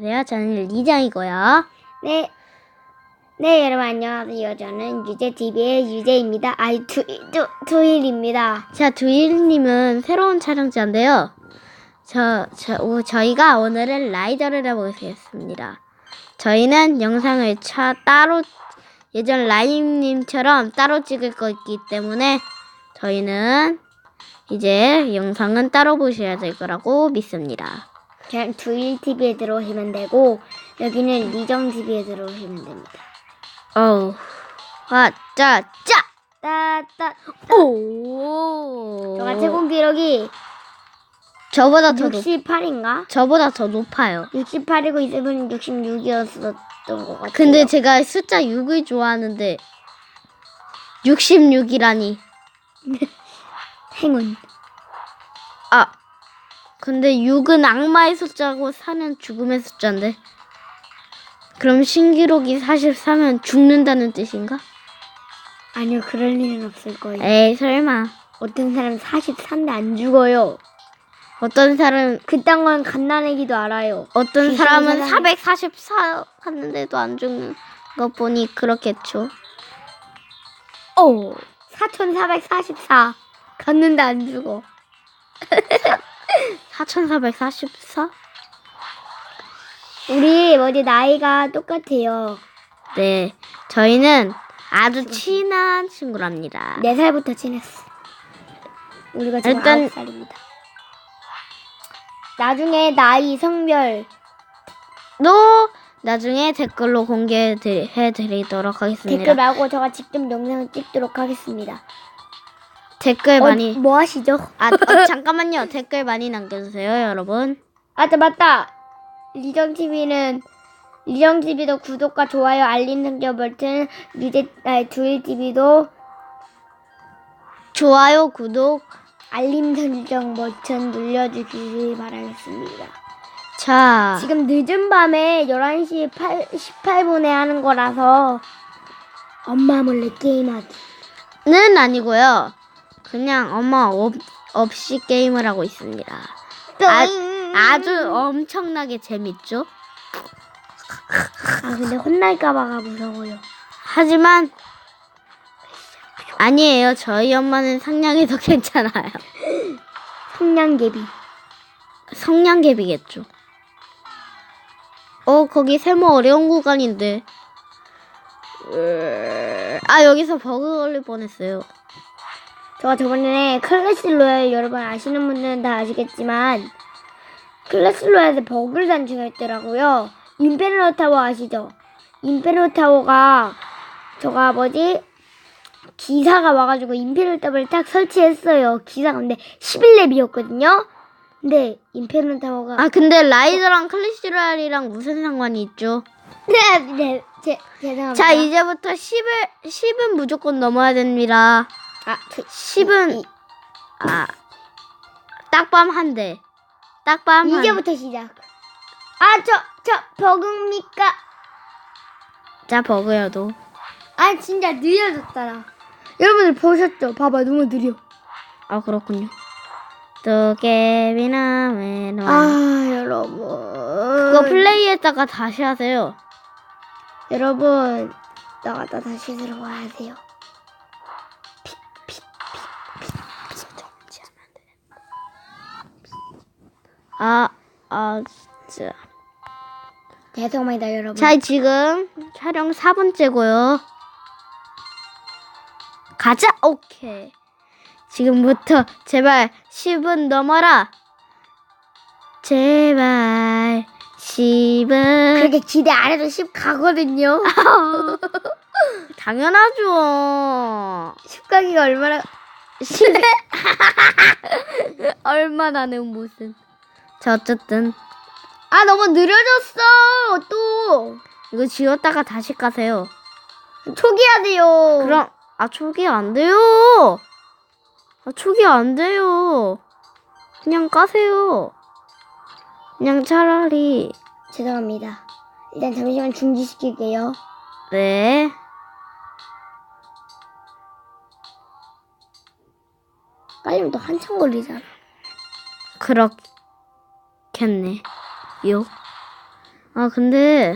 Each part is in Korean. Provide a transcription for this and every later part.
안녕하세요. 저는 리장이고요. 네. 네, 여러분 안녕하세요. 저는 유재TV의 유재입니다. 아이, 두, 두, 두일입니다. 자, 두일님은 새로운 촬영자인데요. 저, 저, 오, 저희가 오늘은 라이더를 해보겠습니다. 저희는 영상을 차, 따로, 예전 라임님처럼 따로 찍을 거기 때문에 저희는 이제 영상은 따로 보셔야 될 거라고 믿습니다. 그냥 두일TV에 들어오시면 되고, 여기는 리정TV에 들어오시면 됩니다. 어우, 아, 짜, 짜! 따따. 오! 제가 최고 기록이 저보다 더 높, 68인가? 저보다 더 높아요. 68이고 이제는 66이었었던 것 같아요. 근데 제가 숫자 6을 좋아하는데 66이라니. 행운. 아, 근데 6은 악마의 숫자고 4는 죽음의 숫자인데. 그럼 신기록이 44면 죽는다는 뜻인가? 아니요, 그럴 일은 없을 거예요. 에이, 설마. 어떤 사람 43대 안 죽어요. 어떤 사람, 그딴 건 갓난애기도 알아요. 어떤 사람은 사람이- 444 갔는데도 안 죽는 거 보니 그렇겠죠. 오, 4444. 갔는데 안 죽어. 4444? 우리 뭐지 나이가 똑같아요. 네, 저희는 아주 친한 친구랍니다. 네 살부터 친했어. 우리가 지금 일단- 아홉 살입니다. 나중에 나이 성별 또 나중에 댓글로 공개해 드리도록 하겠습니다. 댓글 말고 제가 직접 영상을 찍도록 하겠습니다. 댓글 어, 많이 뭐 하시죠? 아 어, 잠깐만요. 댓글 많이 남겨주세요, 여러분. 아, 또 맞다. 리정 TV는 리정 TV도 구독과 좋아요, 알림 설정 버튼, 리제 아, 두일 TV도 좋아요, 구독. 알림 설정 버튼 눌러주시기 바라겠습니다. 자, 지금 늦은 밤에 11시 8, 18분에 하는 거라서 엄마 몰래 게임하기. 는 아니고요. 그냥 엄마 없, 없이 게임을 하고 있습니다. 아, 아주 엄청나게 재밌죠? 아 근데 혼날까봐가 무서워요. 하지만 아니에요. 저희 엄마는 상냥이 더 괜찮아요. 성냥개비. 성냥개비겠죠. 어, 거기 세모 어려운 구간인데. 으, 아, 여기서 버그 걸릴 뻔했어요. 제가 저번에 클래스 로얄 여러분 아시는 분들은 다 아시겠지만 클래스 로얄에서 버그를 단축했더라고요. 임페르노 타워 아시죠? 임페르노 타워가 저가 뭐지? 기사가 와가지고 임페르노 타워를 딱 설치했어요. 기사가 근데 11렙이었거든요. 근데 임페르노 타워가 아, 근데 라이더랑 클래시랄이랑 무슨 상관이 있죠? 네, 네, 제, 죄송합니다. 자, 이제부터 10을, 10은 무조건 넘어야 됩니다. 아, 그, 10은, 아, 딱밤 한 대. 딱밤 한 이제부터 시작. 아, 저, 저, 버그입니까? 자, 버그여도. 아, 진짜 느려졌더라. 여러분들 보셨죠? 봐봐, 너무 느려. 아, 그렇군요. 도깨비나 메노. 아, 여러분. 그거 플레이했다가 다시 하세요. 여러분, 나갔다 다시 들어와야 돼요. 아, 아, 진짜. 죄송합니다, 여러분. 자, 지금 촬영 4분째고요. 가자! 오케이. 지금부터 제발 10은 넘어라. 제발 10은 그렇게 기대 안 해도 10 가거든요. 당연하죠. 10 가기가 얼마나. 10 얼마나 는 무슨. 자, 어쨌든 아, 너무 느려졌어, 또. 이거 지웠다가 다시 까세요. 초기화 돼요. 그럼 아 초기 안 돼요. 아 초기 안 돼요. 그냥 까세요. 그냥 차라리 죄송합니다. 일단 잠시만 중지시킬게요. 네. 깔리면 또 한참 걸리잖아. 그렇 겠네. 요. 아, 근데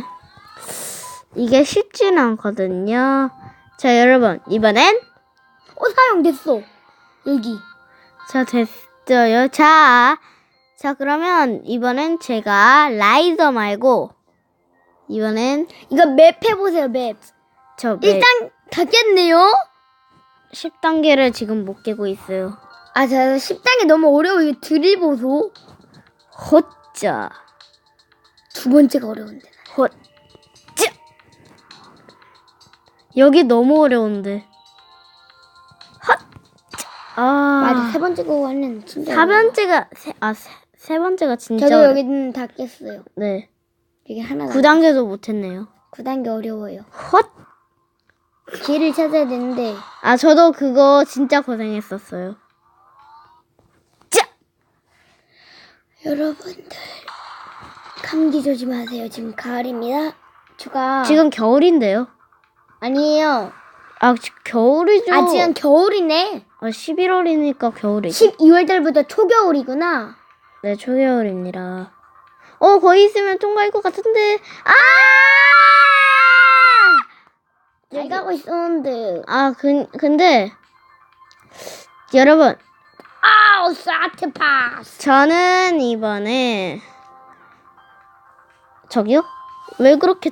이게 쉽지는 않거든요. 자, 여러분, 이번엔 어 사용됐어. 여기. 자, 됐어요. 자, 자, 그러면 이번엔 제가 라이더 말고 이번엔 이거 맵 해보세요 맵. 저 매- 일단 닫겠네요. 10단계를 지금 못 깨고 있어요. 아, 저 10단계 너무 어려워. 이거 드릴 보소. 호짜. 두 번째가 어려운데. 호, 짜! 여기 너무 어려운데. 헛! 짜! 아. 맞아, 세 번째 거 하는 진짜. 사 어려워. 번째가, 세, 아, 세, 세 번째가 진짜. 저도 어려... 여기는 닫겠어요. 네. 여기 하나가. 9단계도 못 했네요. 9단계 어려워요. 헛! 길을 찾아야 되는데. 아, 저도 그거 진짜 고생했었어요. 여러분들. 감기 조심하세요. 지금 가을입니다. 추가. 지금 겨울인데요. 아니에요. 아, 지- 겨울이죠. 아, 지금 겨울이네. 아, 11월이니까 겨울이죠. 12월 달부터 초겨울이구나. 네, 초겨울입니다. 어, 거기 있으면 통과할 것 같은데. 아! 잘 가고 있었는데. 아, 그, 근데, 여러분, 아우, 사트 파스. 저는 이번에, 저기요? 왜 그렇게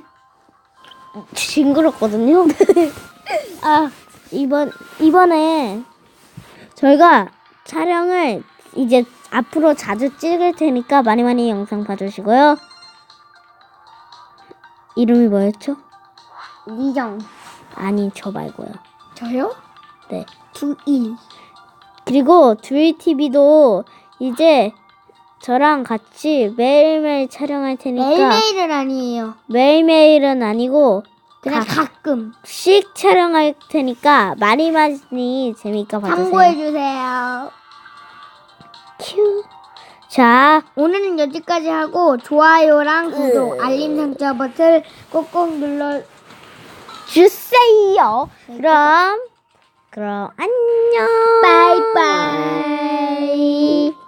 징그럽거든요? 아, 이번, 이번에, 저희가 촬영을 이제 앞으로 자주 찍을 테니까 많이 많이 영상 봐주시고요. 이름이 뭐였죠? 리정. 아니, 저 말고요. 저요? 네. 두이. 그리고 두이 TV도 이제 저랑 같이 매일매일 촬영할 테니까 매일매일은 아니에요. 매일매일은 아니고 그냥 가끔. 가끔 씩 촬영할 테니까 많이 많이 재미있게 봐주세요. 참고해 주세요. 큐. 자, 오늘은 여기까지 하고 좋아요랑 구독, 음. 알림 설정 버튼 꼭꼭 눌러 주세요. 그럼 그럼 안녕. 바이바이.